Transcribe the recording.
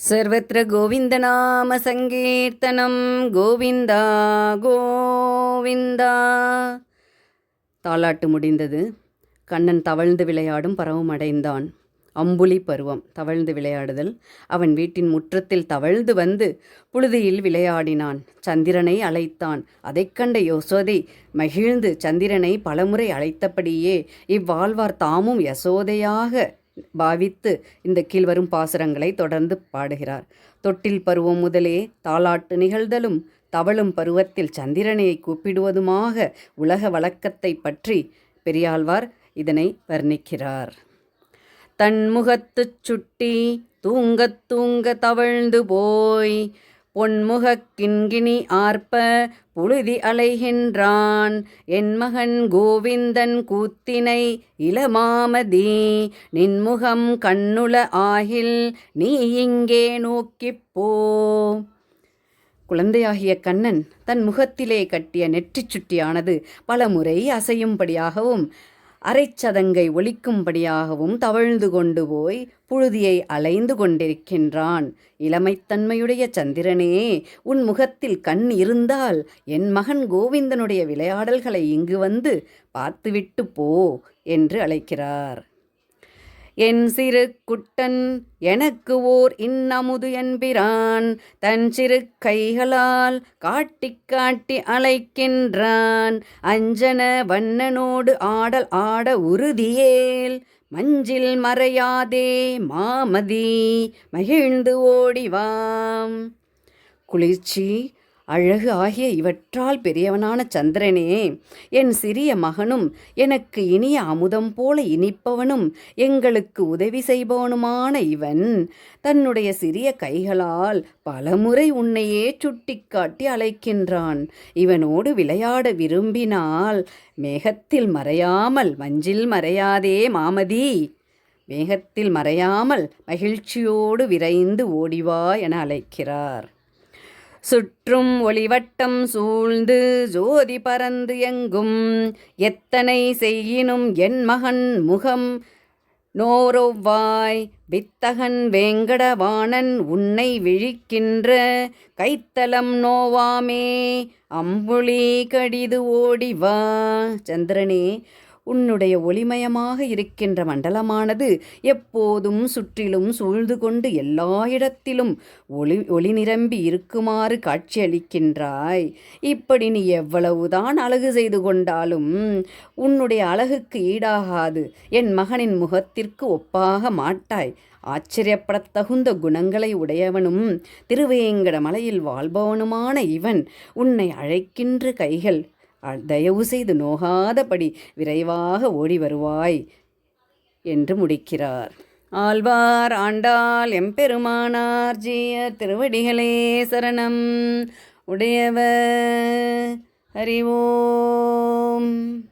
सर्वत्र गोविन्दनामसङ्कीर्तनं கோவிந்தா கோவிந்தா தாலாட்டு முடிந்தது கண்ணன் தவழ்ந்து விளையாடும் பருவம் அடைந்தான் அம்புலி பருவம் தவழ்ந்து விளையாடுதல் அவன் வீட்டின் முற்றத்தில் தவழ்ந்து வந்து புழுதியில் விளையாடினான் சந்திரனை அழைத்தான் அதைக் கண்ட யசோதை மகிழ்ந்து சந்திரனை பலமுறை அழைத்தபடியே இவ்வாழ்வார் தாமும் யசோதையாக பாவித்து இந்த கீழ்வரும் பாசுரங்களை தொடர்ந்து பாடுகிறார். தொட்டில் பருவம் முதலே தாலாட்டு நிகழ்தலும் தவழும் பருவத்தில் சந்திரனை கூப்பிடுவதுமாக உலக வழக்கத்தை பற்றி பெரியாழ்வார் இதனை வர்ணிக்கிறார். தன்முகத்துச் சுட்டி தூங்கத் தூங்க தவழ்ந்து போய் பொன்முகக் கிண்கிணி ஆர்ப்ப புழுதி அலைகின்றான். என் மகன் கோவிந்தன் கூத்தினை இளமாமதி நின்முகம் கண்ணுல ஆகில் நீ இங்கே நோக்கிப் போ. குழந்தையாகிய கண்ணன் தன் முகத்திலே கட்டிய நெற்றிச் சுட்டியானது பலமுறை அசையும்படியாகவும் அரைச்சதங்கை ஒழிக்கும்படியாகவும் தவழ்ந்து கொண்டு போய் புழுதியை அலைந்து கொண்டிருக்கின்றான். இளமைத்தன்மையுடைய சந்திரனே உன் முகத்தில் கண் இருந்தால் என் மகன் கோவிந்தனுடைய விளையாடல்களை இங்கு வந்து பார்த்துவிட்டு போ என்று அழைக்கிறார். என் சிறு குட்டன் எனக்கு ஓர் இன்னமுது என்பிரான். தன் சிறு கைகளால் காட்டி காட்டி அழைக்கின்றான். அஞ்சன வண்ணனோடு ஆடல் ஆட உறுதியேல் மஞ்சில் மறையாதே மாமதி மகிழ்ந்து ஓடிவாம் குளிர்ச்சி அழகு ஆகிய இவற்றால் பெரியவனான சந்திரனே என் சிறிய மகனும் எனக்கு இனிய அமுதம் போல இனிப்பவனும் எங்களுக்கு உதவி செய்பவனுமான இவன். தன்னுடைய சிறிய கைகளால் பலமுறை உன்னையே சுட்டிக்காட்டி அழைக்கின்றான். இவனோடு விளையாட விரும்பினால் மேகத்தில் மறையாமல் மஞ்சில் மறையாதே மாமதி. மேகத்தில் மறையாமல் மகிழ்ச்சியோடு விரைந்து ஓடிவா என அழைக்கிறார். சுற்றும் ஒளிவட்டம் சூழ்ந்து ஜோதி பறந்து எங்கும். எத்தனை செய்யினும் என் மகன் முகம் நோரொவ்வாய். வித்தகன் வேங்கடவாணன் உன்னை விழிக்கின்ற கைத்தலம் நோவாமே. அம்புளி கடிது ஓடிவா. சந்திரனே உன்னுடைய ஒளிமயமாக இருக்கின்ற மண்டலமானது எப்போதும் சுற்றிலும் சூழ்ந்து கொண்டு எல்லா இடத்திலும் ஒளி ஒளி நிரம்பி இருக்குமாறு காட்சியளிக்கின்றாய். இப்படி நீ எவ்வளவுதான் அழகு செய்து கொண்டாலும் உன்னுடைய அழகுக்கு ஈடாகாது. என் மகனின் முகத்திற்கு ஒப்பாக மாட்டாய். ஆச்சரியப்படத்தகுந்த குணங்களை உடையவனும் திருவேங்கட மலையில் வாழ்பவனுமான இவன் உன்னை அழைக்கின்ற கைகள் தயவு செய்து நோகாதபடி விரைவாக ஓடி வருவாய் என்று முடிக்கிறார். ஆழ்வார் ஆண்டாள் எம்பெருமானார் ஜிய திருவடிகளே சரணம். உடையவர் அறிவோம்.